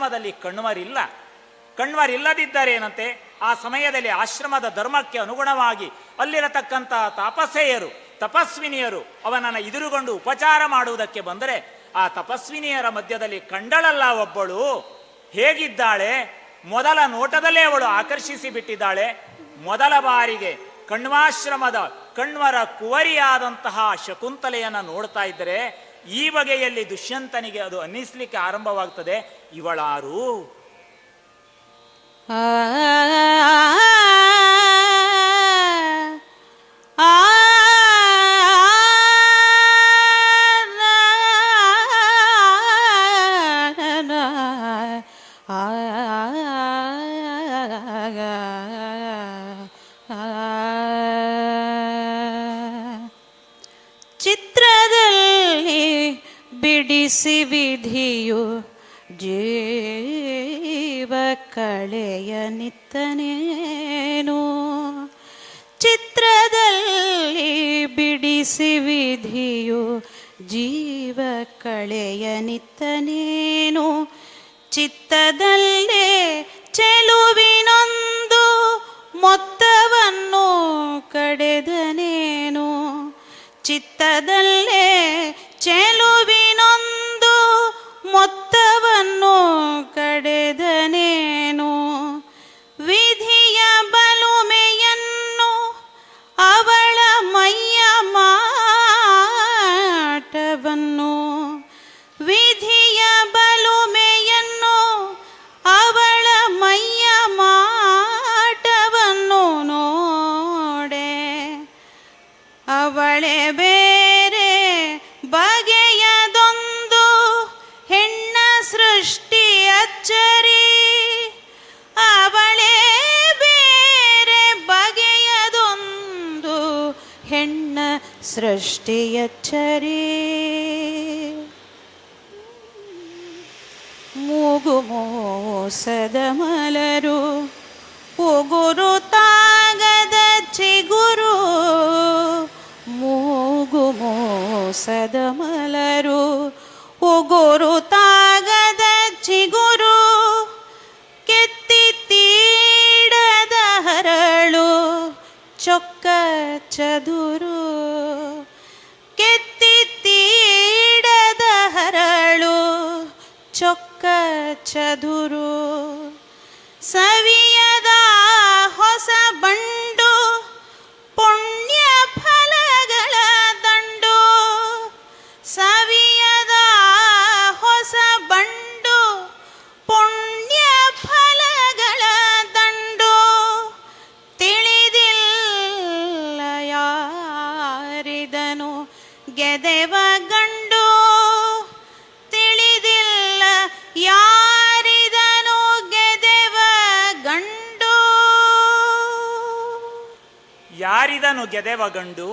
ಆಶ್ರಮದಲ್ಲಿ ಕಣ್ವರಿಲ್ಲ. ಕಣ್ವರಿಲ್ಲದಿದ್ದರೇನಂತೆ ಆ ಸಮಯದಲ್ಲಿ ಆಶ್ರಮದ ಧರ್ಮಕ್ಕೆ ಅನುಗುಣವಾಗಿ ಅಲ್ಲಿರತಕ್ಕಂತಹ ತಾಪಸ್ಸೆಯರು, ತಪಸ್ವಿನಿಯರು ಅವನನ್ನು ಎದುರುಗೊಂಡು ಉಪಚಾರ ಮಾಡುವುದಕ್ಕೆ ಬಂದರೆ ಆ ತಪಸ್ವಿನಿಯರ ಮಧ್ಯದಲ್ಲಿ ಕಂಡಳಲ್ಲ ಒಬ್ಬಳು. ಹೇಗಿದ್ದಾಳೆ? ಮೊದಲ ನೋಟದಲ್ಲೇ ಅವಳು ಆಕರ್ಷಿಸಿ ಬಿಟ್ಟಿದ್ದಾಳೆ ಮೊದಲ ಬಾರಿಗೆ ಕಣ್ವಾಶ್ರಮದ ಕಣ್ವರ ಕುವರಿಯಾದಂತಹ ಶಕುಂತಲೆಯನ್ನ ನೋಡ್ತಾ ಇದ್ದರೆ ಈ ಬಗೆಯಲ್ಲಿ ದುಷ್ಯಂತನಿಗೆ ಅದು ಅನ್ನಿಸ್ಲಿಕ್ಕೆ ಆರಂಭವಾಗ್ತದೆ ಇವಳಾರು ಆ ವಿಧಿಯು ಜೀವ ಕಳೆಯ ನಿತ್ತನೇನು? ಚಿತ್ರದಲ್ಲಿ ಬಿಡಿಸಿ ವಿಧಿಯು ಜೀವ ಕಳೆಯ ನಿತ್ತನೇನು? ಚಿತ್ತದಲ್ಲೇ ಚೆಲುವಿನೊಂದು ಮೊತ್ತವನ್ನು ಕಡೆದನೇನು? ಚಿತ್ತದಲ್ಲೇ ಚೆಲುವಿನೊಂದು ಮೊತ್ತವನ್ನು ಹೆಣ್ಣ ಸೃಷ್ಟಿಯಚ್ಚರಿ ಮೂಗು ಮೋಸದ ಮಲರು ಉಗುರು ತಾಗದ ಚಿಗುರು. ಮೂಗು ಮೋಸದ ಮಲರು ಉಗುರು ತಾಗದ ಚದುರು ಕೆತ್ತಿ ತೀಡದ ಹರಳು ಚೊಕ್ಕ ಚದುರು ಸವಿಯದ ಗೆದೆವ ಗಂಡು ತಿಳಿದಿಲ್ಲ ಯಾರಿದನು ಗೆದೆವ ಗಂಡು? ಯಾರಿದನು ಗೆದೆವ ಗಂಡು?